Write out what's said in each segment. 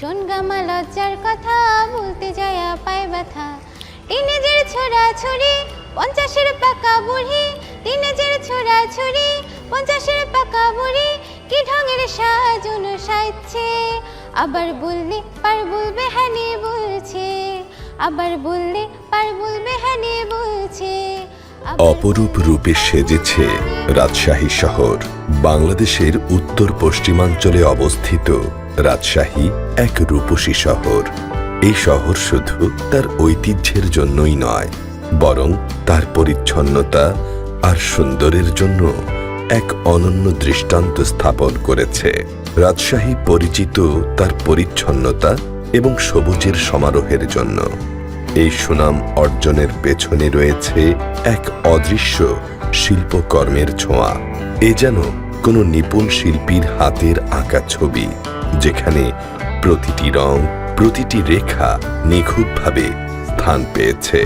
শোন গামা লজ্জার কথা। বলতে যায়া পায় ব্যথা। টিনেজের ছোড়া ছুরি পঞ্চাশের পাকা বুড়ি। টিনেজের ছোড়া ছুরি পঞ্চাশের পাকা বুড়ি। কি ঢঙের সাজন সাইছে আবার বললে পার বলবে হানি বলছে। আবার বললে পার বলবে হানি বলছে। অপরূপ রূপে সেজেছে রাজশাহী শহর। বাংলাদেশের উত্তর পশ্চিমাঞ্চলে অবস্থিত রাজশাহী এক রূপসী শহর। এই শহর শুধু তার ঐতিহ্যের জন্যই নয়, বরং তার পরিচ্ছন্নতা আর সুন্দরের জন্য এক অনন্য দৃষ্টান্ত স্থাপন করেছে। রাজশাহী পরিচিত তার পরিচ্ছন্নতা এবং সবুজের সমারোহের জন্য। এই সুনাম অর্জনের পেছনে রয়েছে এক অদৃশ্য শিল্পকর্মের ছোঁয়া। এ যেন কোনো নিপুণ শিল্পীর হাতের আঁকা ছবি। যেখানে প্রতিটি রং, প্রতিটি রেখা নিখুঁতভাবে স্থান পেয়েছে।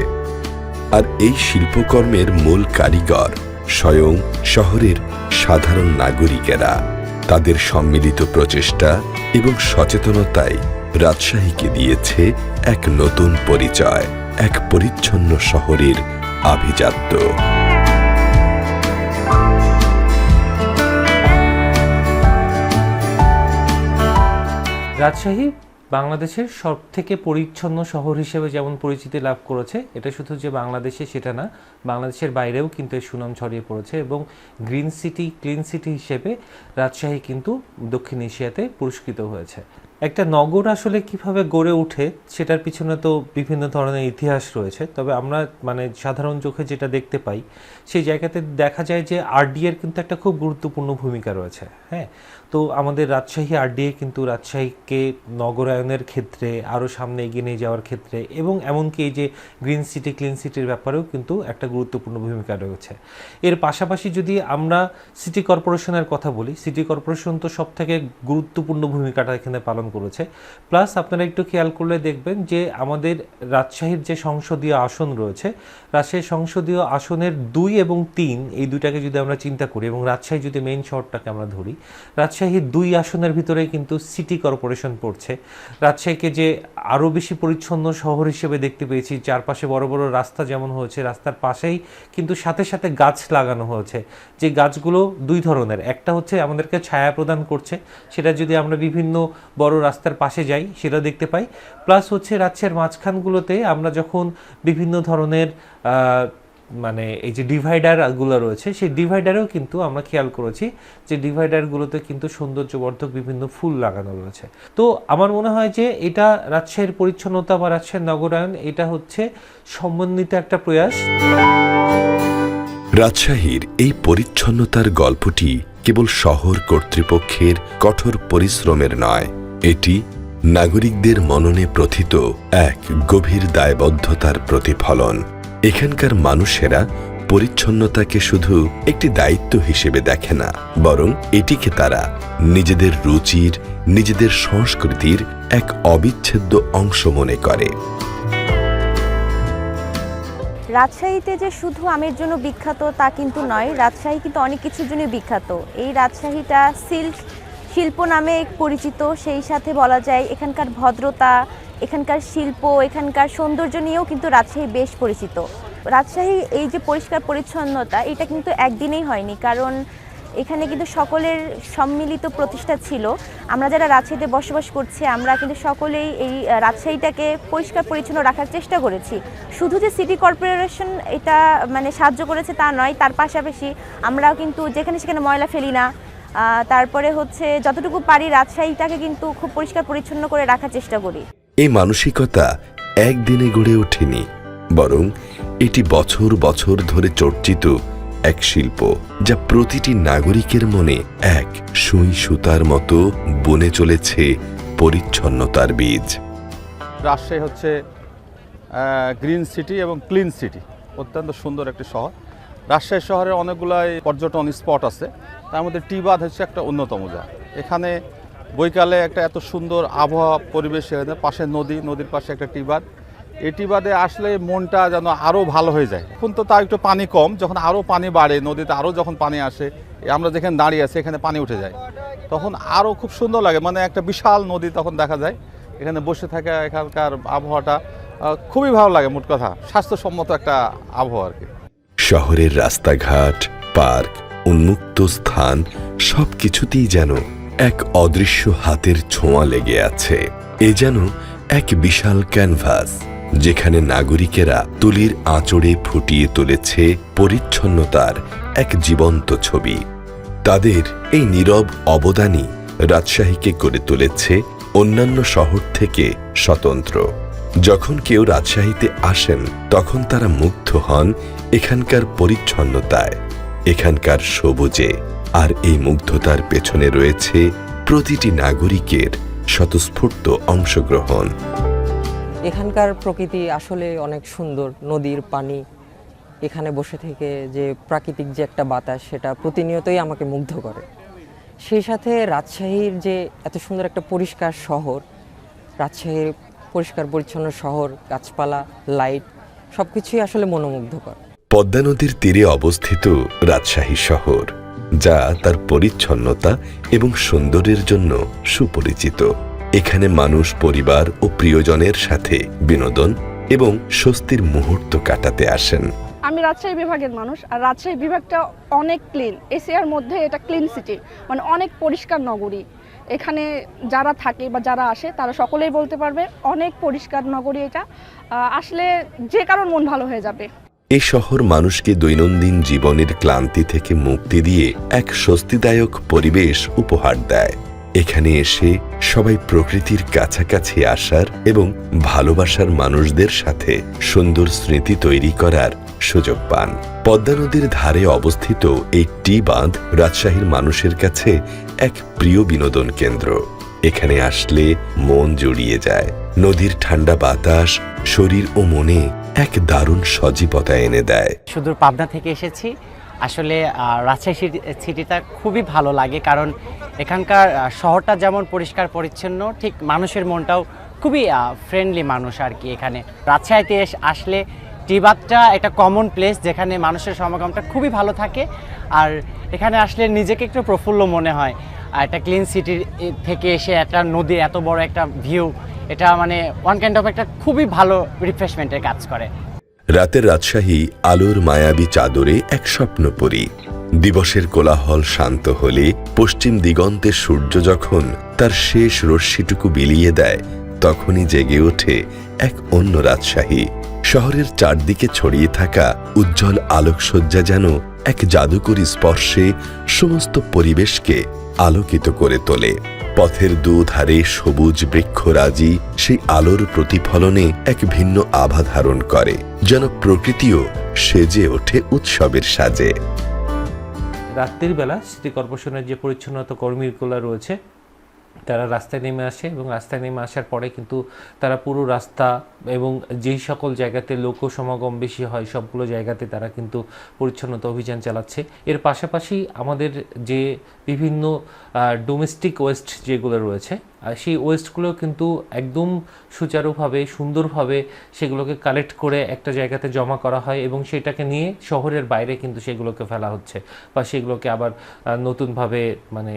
আর এই শিল্পকর্মের মূল কারিগর স্বয়ং শহরের সাধারণ নাগরিকেরা। তাদের সম্মিলিত প্রচেষ্টা এবং সচেতনতায় রাজশাহীকে দিয়েছে এক নতুন পরিচয়, এক পরিচ্ছন্ন শহরের আভিজাত্য। রাজশাহী বাংলাদেশের সব থেকে পরিচ্ছন্ন শহর হিসেবে যেমন পরিচিতি লাভ করেছে, এটা শুধু যে বাংলাদেশে সেটা না, বাংলাদেশের বাইরেও কিন্তু এর সুনাম ছড়িয়ে পড়েছে এবং গ্রিন সিটি, ক্লিন সিটি হিসেবে রাজশাহী কিন্তু দক্ষিণ এশিয়াতে পুরস্কৃত হয়েছে। একটা নগর আসলে কীভাবে গড়ে ওঠে সেটার পিছনে তো বিভিন্ন ধরনের ইতিহাস রয়েছে, তবে আমরা মানে সাধারণ চোখে যেটা দেখতে পাই, সেই জায়গাতে দেখা যায় যে আরডিএ এর কিন্তু একটা খুব গুরুত্বপূর্ণ ভূমিকা রয়েছে হ্যাঁ? তো আমাদের রাজশাহী আরডিএ কিন্তু রাজশাহীকে নগরায়নের ক্ষেত্রে, আরও সামনে এগিয়ে নিয়ে যাওয়ার ক্ষেত্রে এবং এমনকি এই যে গ্রিন সিটি, ক্লিন সিটির ব্যাপারেও কিন্তু একটা গুরুত্বপূর্ণ ভূমিকা রয়েছে। এর পাশাপাশি যদি আমরা সিটি কর্পোরেশনের কথা বলি, সিটি কর্পোরেশন তো সব থেকে গুরুত্বপূর্ণ ভূমিকাটা এখানে পালন করেছে। প্লাস আপনারা একটু খেয়াল করলে দেখবেন যে আমাদের রাজশাহীর যে সংসদীয় আসন রয়েছে, রাজশাহী সংসদীয় আসনের দুই এবং তিন, এই দুইটাকে যদি আমরা চিন্তা করি এবং রাজশাহী যদি মেইন শহরটাকে আমরা ধরি রাজশাহীর দুই আসনের ভিতরে কিন্তু সিটি কর্পোরেশন পড়ছে। রাজশাহীকে যে আরও বেশি পরিচ্ছন্ন শহর হিসেবে দেখতে পেয়েছি, চারপাশে বড় বড় রাস্তা যেমন হয়েছে, রাস্তার পাশেই কিন্তু সাথে সাথে গাছ লাগানো হয়েছে। যে গাছগুলো দুই ধরনের, একটা হচ্ছে আমাদেরকে ছায়া প্রদান করছে, সেটা যদি আমরা বিভিন্ন বড় রাস্তার পাশে যাই, সেটা দেখতে পাই। প্লাস হচ্ছে রাজ্যের মাঝখানগুলোতে আমরা যখন বিভিন্ন ধরনের মানে এই যে ডিভাইডারগুলো রয়েছে, সেই ডিভাইডারেও কিন্তু আমরা খেয়াল করেছি যে ডিভাইডারগুলোতে কিন্তু সৌন্দর্যবর্ধক বিভিন্ন ফুল লাগানো রয়েছে। তো আমার মনে হয় যে এটা রাজশাহীর পরিচ্ছন্নতা বা রাজশাহীর নগরায়ন, এটা হচ্ছে সমন্বিত একটা প্রয়াস। রাজশাহীর এই পরিচ্ছন্নতার গল্পটি কেবল শহর কর্তৃপক্ষের কঠোর পরিশ্রমের নয়, এটি নাগরিকদের মননে প্রথিত এক গভীর দায়বদ্ধতার প্রতিফলন। এখানকার মানুষেরা পরিচ্ছন্নতাকে শুধু একটি দায়িত্ব হিসেবে দেখে না, বরং এটিকে তারা নিজেদের রুচির, নিজেদের সংস্কৃতির এক অবিচ্ছেদ্য অংশ মনে করে। রাজশাহীতে যে শুধু আমের জন্য বিখ্যাত তা কিন্তু নয়, রাজশাহী কিন্তু অনেক কিছুর জন্য বিখ্যাত। এই রাজশাহীটা সিল্ক শিল্প নামে পরিচিত, সেই সাথে বলা যায় এখানকার ভদ্রতা এখানকার শিল্প, এখানকার সৌন্দর্য নিয়েও কিন্তু রাজশাহী বেশ পরিচিত। রাজশাহী এই যে পরিষ্কার পরিচ্ছন্নতা, এটা কিন্তু একদিনেই হয়নি। কারণ এখানে কিন্তু সকলের সম্মিলিত প্রতিষ্ঠা ছিল। আমরা যারা রাজশাহীতে বসবাস করছি, আমরা কিন্তু সকলেই এই রাজশাহীটাকে পরিষ্কার পরিচ্ছন্ন রাখার চেষ্টা করেছি। শুধু যে সিটি কর্পোরেশন এটা মানে সাহায্য করেছে তা নয়, তার পাশাপাশি আমরাও কিন্তু যেখানে সেখানে ময়লা ফেলি না। তারপরে হচ্ছে, যতটুকু পারি রাজশাহীটাকে কিন্তু খুব পরিষ্কার পরিচ্ছন্ন করে রাখার চেষ্টা করি। এই মানসিকতা একদিনে গড়ে ওঠেনি, বরং এটি বছর বছর ধরে চর্চিত এক শিল্প যা প্রতিটি নাগরিকের মনে এক সুই সুতার মতো বনে চলেছে পরিচ্ছন্নতার বীজ। রাজশাহী হচ্ছে গ্রিন সিটি এবং ক্লিন সিটি অত্যন্ত সুন্দর একটি শহর। রাজশাহী শহরে অনেকগুলাই পর্যটন স্পট আছে, তার মধ্যে টিবাদ হচ্ছে একটা অন্যতম যা এখানে বৈকালে একটা এত সুন্দর আবহাওয়া পরিবেশ এখানে পাশে নদী, নদীর পাশে একটা টিবাদ। এই টিবাদে আসলে মনটা যেন আরও ভালো হয়ে যায়। এখন তো তার একটু পানি কম, যখন আরও পানি বাড়ে, নদীতে আরও যখন পানি আসে আমরা যেখানে দাঁড়িয়ে আছি, এখানে পানি উঠে যায়। তখন আরও খুব সুন্দর লাগে মানে একটা বিশাল নদী তখন দেখা যায়। এখানে বসে থাকা এখানকার আবহাওয়াটা খুবই ভালো লাগে, মোট কথা। স্বাস্থ্যসম্মত একটা আবহাওয়া আর কি। শহরের রাস্তাঘাট, পার্ক, উন্মুক্ত স্থান সব কিছুতেই যেন এক অদৃশ্য হাতের ছোঁয়া লেগে আছে। এ যেন এক বিশাল ক্যানভাস, যেখানে নাগরিকেরা তুলির আঁচড়ে ফুটিয়ে তুলেছে পরিচ্ছন্নতার এক জীবন্ত ছবি। তাদের এই নীরব অবদানই রাজশাহীকে করে তুলেছে অন্যান্য শহর থেকে স্বতন্ত্র। যখন কেউ রাজশাহীতে আসেন, তখন তারা মুগ্ধ হন এখানকার পরিচ্ছন্নতায়, এখানকার সবুজে। আর এই মুগ্ধতার পেছনে রয়েছে প্রতিটি নাগরিকের স্বতঃস্ফূর্ত অংশগ্রহণ। এখানকার প্রকৃতি আসলে অনেক সুন্দর নদীর পানি। এখানে বসে থেকে যে প্রাকৃতিক যে একটা বাতাস সেটা প্রতিনিয়তই আমাকে মুগ্ধ করে। সেই সাথে রাজশাহীর যে এত সুন্দর একটা পরিষ্কার শহর রাজশাহীর পরিষ্কার পরিচ্ছন্ন শহর গাছপালা লাইট সব কিছুই আসলে মনোমুগ্ধকর। পদ্মা নদীর তীরে অবস্থিত রাজশাহী শহর। যা তার পরিচ্ছন্নতা এবং সৌন্দর্যের জন্য সুপরিচিত। এখানে মানুষ পরিবার ও প্রিয়জনের সাথে বিনোদন এবং স্বস্তির মুহূর্ত কাটাতে আসেন। আমি রাজশাহী বিভাগের মানুষ, আর রাজশাহী বিভাগটা অনেক ক্লিন এশিয়ার মধ্যে এটা ক্লিন সিটি মানে অনেক পরিষ্কার নগরী। এখানে যারা থাকে বা যারা আসে, তারা সকলেই বলতে পারবে, অনেক পরিষ্কার নগরী এটা। আসলে যে কারণ মন ভালো হয়ে যাবে। এ শহর মানুষকে দৈনন্দিন জীবনের ক্লান্তি থেকে মুক্তি দিয়ে এক স্বস্তিদায়ক পরিবেশ উপহার দেয়। এখানে এসে সবাই প্রকৃতির কাছাকাছি আসার এবং ভালোবাসার মানুষদের সাথে সুন্দর স্মৃতি তৈরি করার সুযোগ পান। পদ্মা নদীর ধারে অবস্থিত এই টি বাঁধ রাজশাহীর মানুষের কাছে এক প্রিয় বিনোদন কেন্দ্র। এখানে আসলে মন জুড়িয়ে যায়। নদীর ঠান্ডা বাতাস শরীর ও মনে এক দারুণ সজীবতা এনে দেয়। সুদূর পাবনা থেকে এসেছি। আসলে রাজশাহী সিটি- সিটিটা খুবই ভালো লাগে কারণ এখানকার শহরটা যেমন পরিষ্কার পরিচ্ছন্ন, ঠিক মানুষের মনটাও খুবই ফ্রেন্ডলি মানুষ আর কি এখানে। রাজশাহীতে আসলে টিবাতটা একটা কমন প্লেস যেখানে মানুষের সমাগমটা খুবই ভালো থাকে আর এখানে আসলে নিজেকে একটু প্রফুল্ল মনে হয়। একটা ক্লিন সিটির থেকে এসে একটা নদী, এত বড় একটা ভিউ এটা মানে ওয়ান কাইন্ড অফ একটা খুবই ভালো রিফ্রেশমেন্টের কাজ করে। রাতের রাজশাহী আলোর মায়াবী চাদরে এক স্বপ্নপরী দিবসের কোলাহল শান্ত হলে পশ্চিম দিগন্তে সূর্য যখন তার শেষ রশ্মিটুকু বিলিয়ে দেয়, তখনই জেগে ওঠে এক অন্য রাজশাহী। শহরের চারদিকে ছড়িয়ে থাকা উজ্জ্বল আলোকসজ্জা যেন এক জাদুকরী স্পর্শে সমস্ত পরিবেশকে আলোকিত করে তোলে। পথের দুধারে সবুজ বৃক্ষরাজি সেই আলোর প্রতিফলনে এক ভিন্ন আভা ধারণ করে, যেন প্রকৃতিও সেজে ওঠে উৎসবের সাজে। রাত্রির বেলা সিটি কর্পোরেশনের যে পরিচ্ছন্নতা কর্মীগুলো রয়েছে তারা রাস্তায় নেমে আসে এবং রাস্তায় নেমে আসার পরে কিন্তু তারা পুরো রাস্তা এবং যেই সকল জায়গাতে লোক সমাগম বেশি হয়, সবগুলো জায়গাতে তারা কিন্তু পরিচ্ছন্নতা অভিযান চালাচ্ছে। এর পাশাপাশি আমাদের যে বিভিন্ন ডোমেস্টিক ওয়েস্ট যেগুলো রয়েছে সেই ওয়েস্টগুলো কিন্তু একদম সুচারুভাবে, সুন্দরভাবে সেগুলোকে কালেক্ট করে একটা জায়গাতে জমা করা হয় এবং সেটাকে নিয়ে শহরের বাইরে কিন্তু সেগুলোকে ফেলা হচ্ছে বা সেগুলোকে আবার নতুনভাবে মানে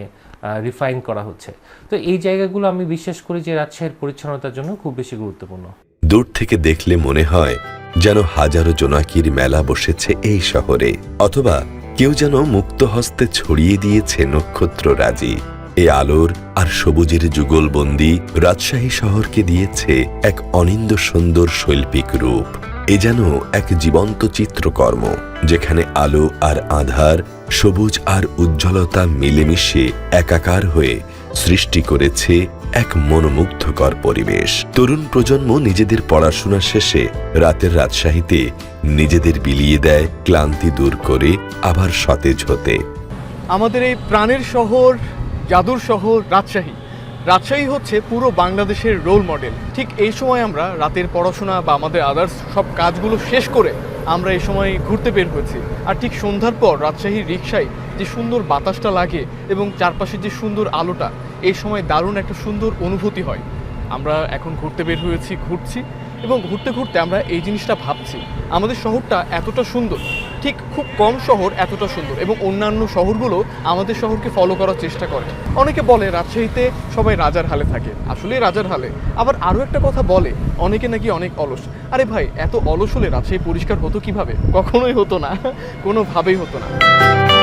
রিফাইন করা হচ্ছে। তো এই জায়গাগুলো আমি বিশ্বাস করি যে রাজশাহীর পরিচ্ছন্নতার জন্য খুব বেশি গুরুত্বপূর্ণ। দূর থেকে দেখলে মনে হয় যেন হাজারো জোনাকির মেলা বসেছে এই শহরে, অথবা কেউ যেন মুক্ত হস্তে ছড়িয়ে দিয়েছে নক্ষত্র রাজি এ আলোর আর সবুজের যুগলবন্দি রাজশাহী শহরকে দিয়েছে এক অনিন্দ সুন্দর শৈল্পিক রূপ। এ যেন এক জীবন্ত চিত্রকর্ম, যেখানে আলো আর আধার, সবুজ আর উজ্জ্বলতা মিলেমিশে একাকার হয়ে সৃষ্টি করেছে এক মনোমুগ্ধকর পরিবেশ। তরুণ প্রজন্ম নিজেদের পড়াশোনা শেষে রাতের রাজশাহীতে নিজেদের বিলিয়ে দেয় ক্লান্তি দূর করে আবার সতেজ হতে। আমাদের এই প্রাণের শহর জাদুর শহর রাজশাহী। রাজশাহী হচ্ছে পুরো বাংলাদেশের রোল মডেল ঠিক এই সময় আমরা রাতের পড়াশোনা বা আমাদের আদার্স সব কাজগুলো শেষ করে আমরা এই সময় ঘুরতে বের হয়েছি। আর ঠিক সন্ধ্যার পর রাজশাহীর রিক্সায় যে সুন্দর বাতাসটা লাগে এবং চারপাশে যে সুন্দর আলোটা, এই সময় দারুণ একটা সুন্দর অনুভূতি হয়। আমরা এখন ঘুরতে বের হয়েছি, ঘুরছি এবং ঘুরতে ঘুরতে আমরা এই জিনিসটা ভাবছি। আমাদের শহরটা এতটা সুন্দর ঠিক খুব কম শহর এতটা সুন্দর এবং অন্যান্য শহরগুলো আমাদের শহরকে ফলো করার চেষ্টা করে। অনেকে বলে রাজশাহীতে সবাই রাজার হালে থাকে। আসলে রাজার হালে। আবার আরও একটা কথা বলে, অনেকে নাকি অনেক অলস। আরে ভাই, এত অলস হলে রাজশাহী পরিষ্কার হতো কীভাবে? কখনোই হতো না। কোনোভাবেই হতো না।